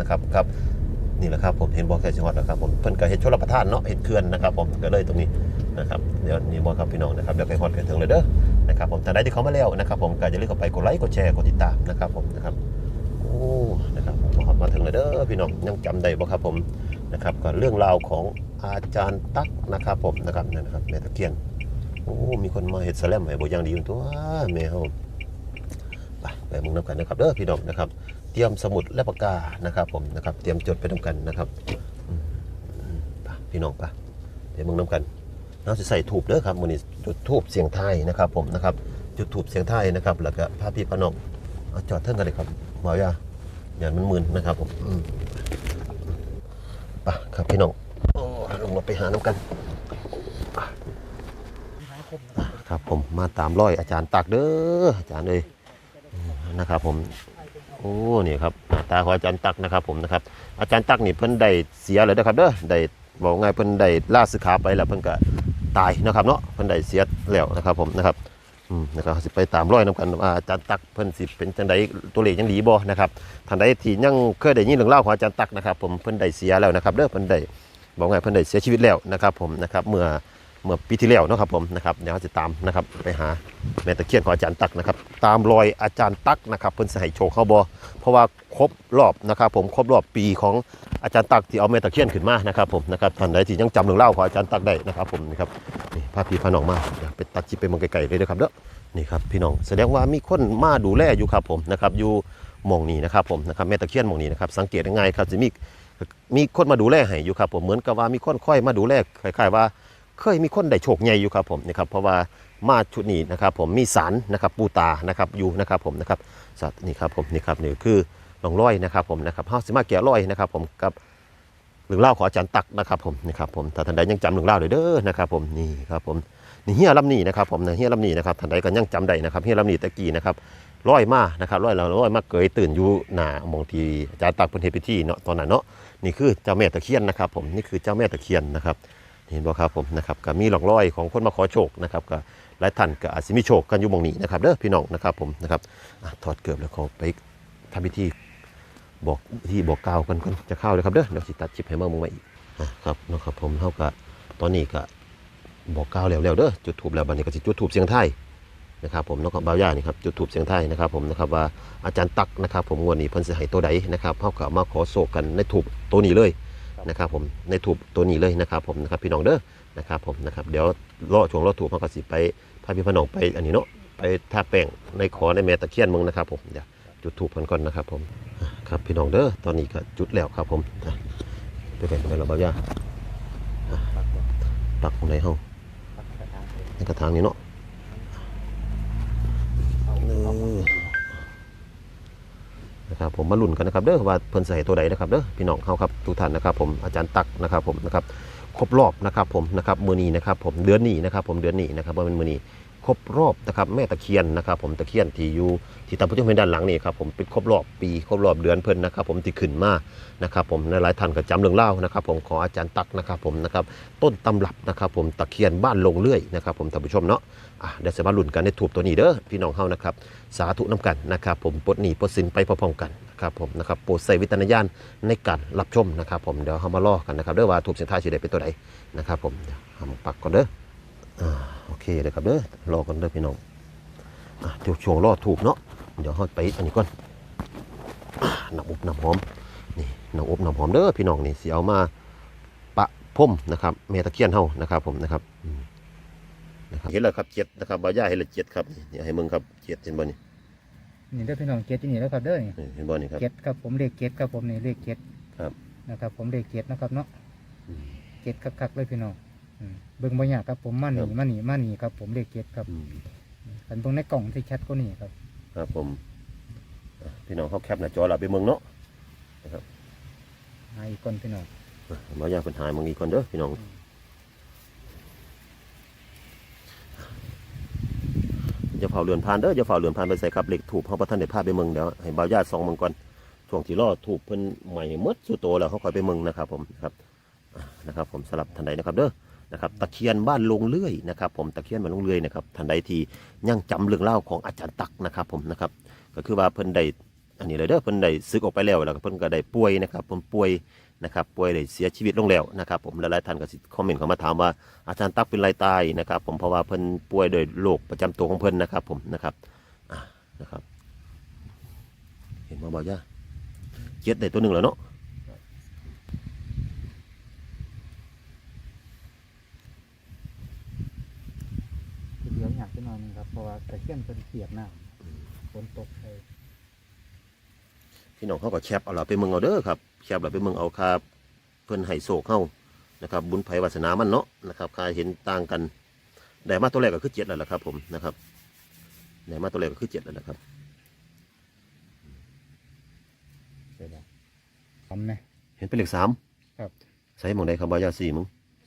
นะครับครับนี่แหละครับผมเห็นบ่อแค่จังหวัดนะครับผมเพิ่นก็เฮ็ดชลประทานเนาะเฮ็ดเขื่อนนะครับผมก็เลยตรงนี้นะครับเดี๋ยวนี่บ่ครับพี่น้องนะครับเดี๋ยวไปฮอดกันถึงเลยเด้อนะครับผมท่านใดที่เขามาแล้วนะครับผมก็อย่าลืมเข้าไปกดไลค์กดแชร์กดติดตามนะครับผมนะครับโอ้นะครับผมฮอดมาถึงเลยเด้อพี่น้องยังจำได้บ่ครับผมนะครับก็เรื่องราวของอาจารย์ตั๊กนะครับผมนะครับนั่นะครับแม่ตะเคียนโอ้มีคนมาเฮ็ดแสลมให้บ่อย่างดีอยู่ตัวแม่เฮาไปไปมึงน้ำกันนะครับเด้อพี่น้องนะครับ เตรียมสมุดและปากกานะครับผมนะครับ เตรียมจดไปน้ำกันนะครับไปพี่น้องไปเดี๋ยวมึงน้ำกันเราจะใส่ถูบเด้อครับมือนี้จุดทูบเสียงไทยนะครับ ผมนะครับ จุดทูบเสียงไทยนะครับ แล้วก็พาพี่พาน้องเอาจอดเท่งกันเลยครับหมอยาอย่ามันมึนนะครับผมอืมไปครับพี่น้องโอ้ลงมาไปหาน้ำกันครับผมมาตามร้อยอาจารย์ตักเด้ออาจารย์เลยนะครับผม โอ้นี่ครับหน้าตาของอาจารย์ตักนะครับผมนะครับอาจารย์ตักนี่เพิ่นได้เสียเลยนะครับเด้อได้บอกไงเพิ่นได้ล่าสึกขาไปแล้วเพิ่นก็ตายนะครับเนาะเพิ่นได้เสียแล้วนะครับผมนะครับอืมนะครับสิไปตามร้อยน้ำกันว่าอาจารย์ตักเพิ่นสิเป็นจังไดตัวเลขยังดีบ่นะครับท่านใดที่ยังเคยได้ยินเรื่องเล่าของอาจารย์ตักนะครับผมเพิ่นได้เสียแล้วนะครับเด้อเพิ่นได้บอกไงเพิ่นได้เสียชีวิตแล้วนะครับผมนะครับเมื่อ เมื่อปีที่แล้วนะครับผมนะครับเดี๋ยวเราจะตามนะครับไปหาแม่ตะเคียนของอาจารย์ตักนะครับ ตามรอยอาจารย์ตักนะครับเพิ่นสให้โชว์เข้าบอเพราะว่าครบรอบนะครับผมครบรอบปีของอาจารย์ตักที่เอาแม่ตะเคียนขึ้นมานะครับผมนะครับท่านใดที่ยังจำเรื่องเล่าของอาจารย์ตักได้นะครับผมนี่ครับนี่พาพี่พาน้องมาเดี๋ยวไปตัดจิบไปมองไกลๆเลยนะครับเด้อนี่ครับพี่น้องแสดงว่ามีคนมาดูแลอยู่ครับผมนะครับอยู่มองนี้นะครับผมนะครับแม่ตะเคียนมองนี้นะครับสังเกตง่ายครับจะมีมีคนมาดูแลให้อยู่ครับผมเหมือนกับว่ามีคนค่อยมาดูแลคล้ายๆว่า เคยมีคนได้โชคใหญ่อยู่ครับผมนะครับเพราะว่ามาชุดนี้นะครับผมมีสารนะครับปูตานะครับอยู่นะครับผมนะครับสัตว์นี่ครับผมนี่ครับนี่คือลองร้อยนะครับผมนะครับเฮาสิมาแกะร้อยนะครับผมกับเรื่องเล่าขออาจารย์ตักนะครับผมนี่ครับผมถ้าท่านใดยังจำเรื่องเล่าวได้เด้อนะครับผมนี่ครับผมนี่เฮียลำนี้นะครับผมนะเฮียลำนี้นะครับท่านใดก็ยังจำได้นะครับเฮียลำนี้ตะกี้นะครับร้อยมานะครับร้อยเราร้อยมาเกยตื่นอยู่หน้าหมองทีอาจารย์ตักเพิ่นเฮ็ดพิธีเนาะตอนนั้นเนาะนี่คือเจ้าแม่ตะเคียนนะครับผมนี่คือเจ้าแม่ตะเคียนนะครับ เห็นบ่ครับผมนะครับก็มีหลอกลอยของคนมาขอโชคนะครับก็หลายท่านก็อาจจะมีโชคกันอยู่หมองนี้นะครับเด้อพี่น้องนะครับผมนะครับถอดเกือบแล้วเขาไปทำพิธีบอกที่บอกกล่าวกันก่อนจะเข้าเลยครับเด้อเดี๋ยวสิตัดชิปให้มามึงมาอีกอะครับนะครับผมเท่ากับตอนนี้ก็บอกกล่าวแล้วแล้วเด้อจุดถูบแล้วบัดนี้ก็สิจุดถูบเสียงไทยนะครับผมนาะครับบ่าวย่านี่ครับจุดถูบเสียงไทยนะครับผมนะครับว่าอาจารย์ตักนะครับผมงวดนี้เพิ่นสิให้ตัวใดนะครับเฮาก็มาขอโศกกันในถูบตัวนี้เลย นะครับผมในถูกตัวนี้เลยนะครับผมนะครับพี่น้องเด้อนะครับผมนะครับเดี๋ยวรอช่วงรอถูกมันก็สิไปพาพี่พี่น้องไปอันนี้เนาะไปทาแป้งในขอในแม่ตะเคียนมึงนะครับผมเดี๋ยวจุดถูกพันก่อนนะครับผมอะครับพี่น้องเด้อตอนนี้ก็จุดแล้วครับผมอะไปแบ่งไปเราเบาย่าอะปักตรงไหนเฮาในกระถางนี้เนาะ นะครับผมมาลุ้นกันนะครับเด้อว่าเพิ่นใส่ตัวใดนะครับเด้อพี่น้องเขาครับทุกท่านนะครับผมอาจารย์ตักนะครับผมนะครับครบรอบนะครับผมนะครับมือนี้นะครับผมเดือนนี้นะครับผมเดือนนี้นะครับว่าเป็นมือนี้ ครบรอบนะครับแม่ตะเคียนนะครับ ผมตะเคียนที่อยู่ที่ตามผู้ชมเห็นด้านหลังนี่ครับผมเป็นครบรอบปีครบรอบเดือนเพิ่นนะครับ ผมที่ขึ้นมานะครับ ผมหลายท่านก็จำเรื่องเล่านะครับ ผมของอาจารย์ตักนะครับ ผมนะครับต้นตำรับนะครับ ผมตะเคียนบ้านลงเลื่อยนะครับ ผมท่านผู้ชมเนาะอะเดี๋ยวจะมาลุ้นกันในถูกตัวนี้เด้อพี่น้องเฮานะครับ สาธุน้ำกันนะครับ ผมปดหนีปดสินไปพร้อมๆกันนะครับผมนะครับโปรดใส่วิจารณญาณในการรับชมนะครับผมเดี๋ยวเรามาล่อกันนะครับเด้อว่าถูกเสียงท้ายสิได้เป็นตัวใดนะครับ ผมเดี๋ยวเอามาปักก่อนเด้ออ่าโอ เคเลยครับเด้อรอกันเด้อพี่น้องอะเดี๋ยวช่วงรอถูกเนาะเดี๋ยวเราไปอันนี้ก่อนอ่าน้ำอบน้ำหอมนี่น้ำอบน้ำหอมเด้อพี่น้องนี่สิเอามาปะพรมนะครับเมตะเคียนเฮานะครับผมนะครับอืมนะครับเห็นแล้วครับเจ็ดนะครับบ่าวย่าเห็นแล้วเจ็ดครับนี่ให้มึงครับเจ็ดเห็นบ่นี่นี่ได้อพี่น้องเกียรตินี่แล้วครับเด้อนี่นี่เห็นบ่นี่ครับเกียรติครับผมเลขเกียรติครับผมนี่เลขเกียรติครับนะครับ ผมเลขเกียรตินะครับเนาะอืมเกียรติคักๆเลยพี่น้องอืม เบิ่งบ่ยากครับผมมาหนีครับมาหนีมาหนีครับผมเลขเกียรติครับอืมกันเบิ่งในกล่องที่แชทก็นี่ครับ ครับผมอะพี่น้องเขาแคปหน้าจอเราไปเมืองเนาะหาอีกคนพี่น้องอะมาอยากเป็นหายมึงอีกคนเด้อพี่น้องอย่าเผาเรือนพานเด้ออย่าเผาเรือนพานไปใส่ครับเหล็กถูกเขาประทันได้พาไปเมืองเดี๋ยวให้บ่าวญาติสองเมืองก่อนช่วงที่รอถูกเพิ่นใหม่หมดสุดโตแล้วเขาคอยไปเมืองนะครับ ผมนะครับอะนะครับ ผมสลับทันใดนะครับเด้อ นะครับตะเคียนบ้านลงเลื่อยนะครับผมตะเคียนบ้านลงเลื่อยนะครับทันใดที่ยังจำเรื่องเล่าของอาจารย์ตักนะครับผมนะครับก็คือว่าเพิ่นได้อันนี้เลยเด้อเพิ่นได้ซึกออกไปแล้วแล้วเพิ่นก็ได้ป่วยนะครับเพิ่นป่วยนะครับป่วยได้เสียชีวิตลงแล้วนะครับผมหลายๆท่านก็สิคอมเมนต์เข้ามาถามว่าอาจารย์ตักเป็นไรตายนะครับผมเพราะว่าเพิ่นป่วยโดยโรคประจำตัวของเพิ่นนะครับผมนะครับอะนะครับ เห็นมาบ่ย่าเจ็ดได้ตัวหนึ่งแล้วเนาะ เดี๋ ยวอยากจะนอนนึงครับเพราะว่าตะเคียนเป็นเปียกน้ำฝนตกเลยพี่น้องเขาก็แคปเอาเราไปเมืองเอาเด้อครับแคปเราไปเมืองเอาครับ เพิ่นให้โศกเข้านะครับบุญไผวาสนามันเนาะนะครับใครเห็นต่างกันได้มาตัวแรกก็คือเจ็ดแล้วล่ะครับผมนะครับได้มาตัวแรกก็คือเจ็ดแล้วล่ะครับใช่แล้วทำไหมเห็นเป็นเลขสามครับใส่หมองใดครับบายาสี่มึง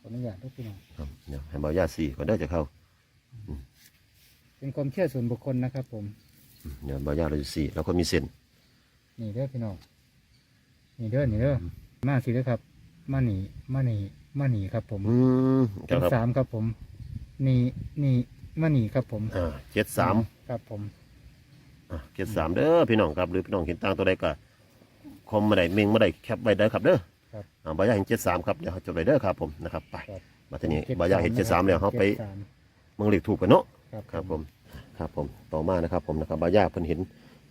ขออนุญาตทุกพี่น้องครับเดี๋ยวให้บายาสี่ก็ได้จะเข้า เป็นความเชื่อส่วนบุคคลนะครับผมอืมเดี๋ยวบายาเราจะสี่แล้วก็มีเส้นนี่เด้อพี่น้อง นี่เด้อ นี่เด้อ มาสิเด้อครับ มาหนีมาหนีมาหนีครับผมอืมคเป็นรับสามครับผม นี่นี่มาหนีครับผมอ่าเจ็ดสามครับผมอะเจ็ดสามเด้อพี่น้องครับหรือพี่น้องเห็นต่างตัวใดก็คอมมาได้เมงมาได้แคปไว้ได้อครับเด้อครับอ่าบายาเห็นเจ็ดสามครับเดี๋ยวเขาจดไว้เด้อครับผมนะครับไปครับมาทีนี้จ็ดบายาเห็นเจ็ดสามแล้วเขาไปจ็ดสา มเมืองเหล็กถูกกันเนาะครับครับผมครับผมต่อมานะครับผมนะครับบายาเพิ่นเห็น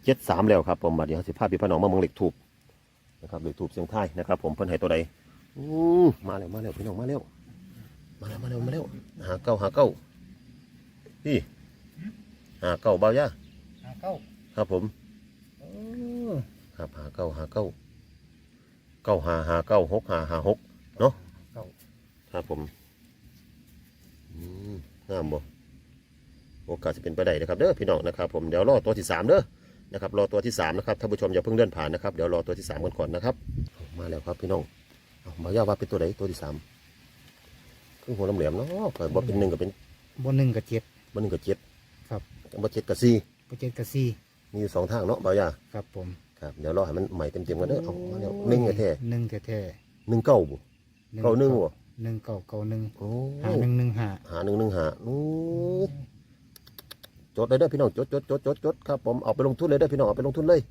เจ็ดสามแล้วครับผมบัดเดี๋ยวสิพาพี่พี่น้องมาเมืองเหล็กถูกนะครับเหล็กถูกเสียงไทายนะครับ ผมเพิ่นให้ตัวใดอู้มาแล้วมาแล้วพี่น้องมาแล้วมาแล้วมาแล้วมาแล้วหาเก้าหาเก้าพี่หาเก้าบายาหาเก้าครับผมโอ้ครับหาเก้าหาเก้าเก้าหาหาเก้าหกหาหาหกเนาะเก้าครับผมอืม งามบ่โอกาสจะเป็นไปได้นะครับเด้อพี่น้องนะครับผมเดี๋ยวรอตัวที่สามเด้อนะครับรอตัวที่สามนะครับท่านผู้ชมอย่าเพิ่งเดินผ่านนะครับเดี๋ยวรอตัวที่สามกันก่อนนะครับมาแล้วครับพี่น้องเอามายาว่าเป็นตัวไหนตัวที่สามคือหัวลำเหลี่ยมเนาะเปิดบ่เป็นหนึ่งก็เป็นบนหนึ่งกับเจ็ดบ่หนึ่งกับเจ็ดครับบ่เจ็ดกับสี่บนเจ็ดกับสี่มีอยู่สองทางเนาะบ่ายาครับผมครับเดี๋ยวรอให้มันใหม่เต็มๆกันเด้อเอามาแล้วหนึ่งแท้หนึ่งแท้ๆหนึ่งเก้าบ่ๆเก้าหนึ่งบ่ หนึ่งเก้าเก้าหนึ่งโอ้หาหนึ่งหนึ่งหาหาหนึ่งหนึ่งหาอู้จดเลยเด้อพี่น้องจดจดจดจดจดครับผมเอาไปลงทุนเลยเด้อพี่น้องเอาไปลงทุนเลย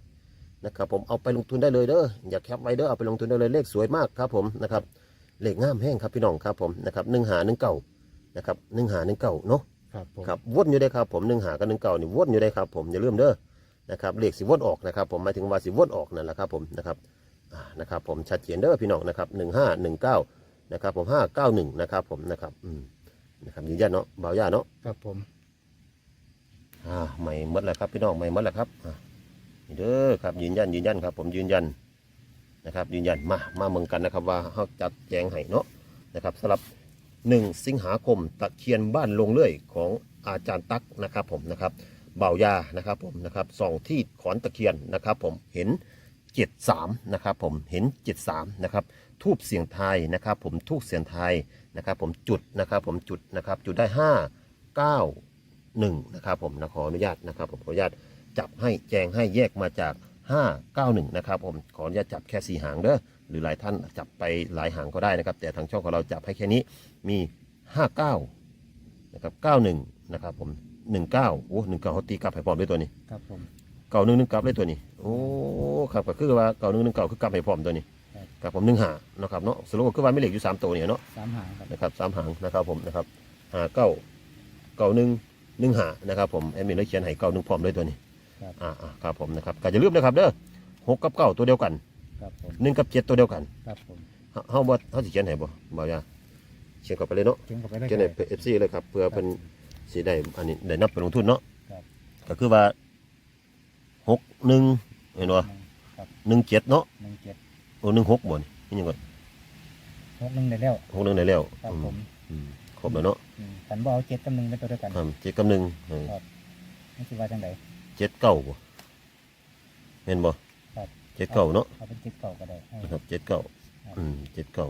นะครับผมเอาไปลงทุนได้เลยเด้ออย่าแคปไว้เด้อเอาไปลงทุนได้เลยเลขสวยมากครับผมนะครับเลขงามแห้งครับพี่น้องครับผมนะครับหนึ่งหาหนึ่งเก่านะครับหนึ่งหาหนึ่งเก่าเนาะครับผมครับวนอยู่ได้ครับผมหนึ่งหากับหนึ่งเก่านี่วนอยู่ได้ครับผมอย่าลืมเด้อนะครับเลขสิวนออกนะครับผมหมายถึงว่าสิวนออกนั่นแหละครับผมนะครับอ่านะครับผมชัดเจนเด้อพี่น้องนะครับหนึ่งห้าหนึ่งเก้า นะครับผมห้าเก้าหนึ่งนะครับผมนะครับอืมนะครับยืนยันเนาะเบาย่าเนาะครับผม อ่าใหม่หมดแล้วครับพี่น้องใหม่หมดแล้วครับอ่านี่เด้อครับยืนยันยืนยันครับ ผมยืนยันนะครับยืนยันมามาเมืองกันนะครับว่าเขาจัดแจงให้เนาะนะครับสำหรับหนึ่งสิงหาคมตะเคียนบ้านลงเลื่อยของอาจารย์ตั๊กนะครับผมนะครับเบายานะครับผมนะครับส่องที่ขอนตะเคียนนะครับผมเห็น เจ็ดสามนะครับผมเห็นเจ็ดสามนะครับทูบเสียงไทยนะครับผมทูบเสียงไทยนะครับผมจุดนะครับผมจุดนะครับจุดได้ห้าเก้าหนึ่งนะครับผมนะขออนุญาตนะครับผมขออนุญาตจับให้แจงให้แยกมาจาก 591นะครับผมขออนุญาตจับแค่สี่หางเด้อหรือหลายท่านจับไปหลายหางก็ได้นะครับ แต่ทางช่องของเราจับให้แค่นี้มี 59นะครับ91นะครับผม19โอ้19เขาตีกลับให้พร้อมด้วยตัวนี้ครับผม เก่าหนึ่งหนึ่งกลับเลยตัวนี้ โอ้ครับก็คือว่าเก่าหนึ่งหนึ่งเก่าคือกลับให้พร้อมตัวนี้ครับผมหนึ่งหานะครับเนาะสรุปก็คือว่าไม่เหล็กอยู่สามตัวเนี่ยเนาะสามหางครับนะครับสามหางนะครับผมนะครับหาเก้าเก้าหนึ่งหนึ่งหานะครับผมแอดมินได้เขียนให้เก้าหนึ่งพร้อมด้วยตัวนี้ครับอ่าอ่าครับผมนะครับก็จะลืมนะครับเด้อหกกับเก้าตัวเดียวกันครับผมหนึ่งกับเจ็ดตัวเดียวกันครับผมเฮาเฮาว่าเฮาสิเขียนให้บ่บ่าวอยาเขียนเข้าไปเลยเนาะเขียนเข้าไปได้เขียนในเอฟซีเลยครับเพื่อเป็นสิได้อันนี้ได้นับไปลงทุนเนาะครับก็คือว่า หกหนึ่งเห็นบ่ครับหนึ่งเจ็ดเนาะหนึ่งเจ็ดโอ้หนึ่งหกบ่นี่นี่ยังก่อนหกหนึ่งได้แล้วหกหนึ่งได้แล้วครับอืมผมอืมครบแล้วเนาะอืมขันบ่เอาเจ็ดกับหนึ่งเป็นตัวเดียวกันอ่าเจ็ดกับหนึ่งเออนี่คือว่าจังได เจ็ดเก้าบ่เห็นบ่ครับ เจ็ดเก้าเนาะเอาเป็นเจ็ดเก่าก็ได้ให้นะครับเจ็ดเก้าครับอืมเจ็ดเก้า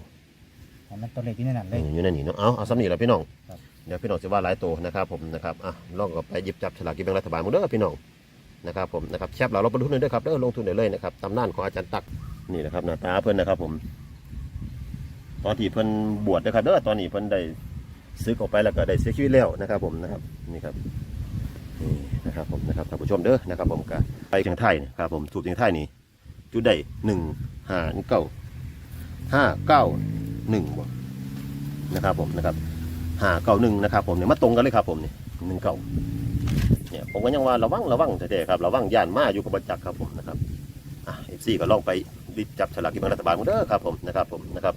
ให้มันตัวเลขที่ในนั้นเอเลยออยู่ในนี่เนาะ เอาเอาสำนีแล้วพี่น้อง ครับ เดี๋ยวพี่น้องจะว่าหลายตัวนะครับผมนะครับ อะลองก็ไปหยิบจับฉลากกินแบ่งรัฐบาลมึงเด้อพี่น้อง นะครับผมนะครับแคปเราเราไปลงทุนเลยด้อครับเด้อลงทุนได้เลยนะครับตำนานของอาจารย์ตักนี่นะครับหน้าตาเพิ่อนนะครับผม ตอนที่เพิ่อนบวชนะครับเด้อตอนนี้เพิ่อนได้ซื้อออกไปแล้วก็ได้เสียชีวิตแล้วนะครับ ผมนะครับนี่ครับนี่นะครับผมนะครับท่านผู้ชมเด้อนะครับ ผมก็ไปเชียงไทยนี่ครับ ผมถูกเชียงไทยนี่จุดได้หนึ่งห้าเก้าห้าเก้าหนึ่งบ่นะครับผมนะครับห้าเก้าหนึ่งนะครับ ผมเนี่ยมาตรงกันเลยครับ ผมนี่หนึ่งเก้า เนี่ยผมก็ยังว่าระวังระวังแท้ๆครับระวังย่านมาอยู่กับบัจักครับผมนะครับอะเอฟซีก็ลองไปดิจับฉลากกินแบ่งรัฐบาลกันเด้อครับผมนะครับผมนะครับ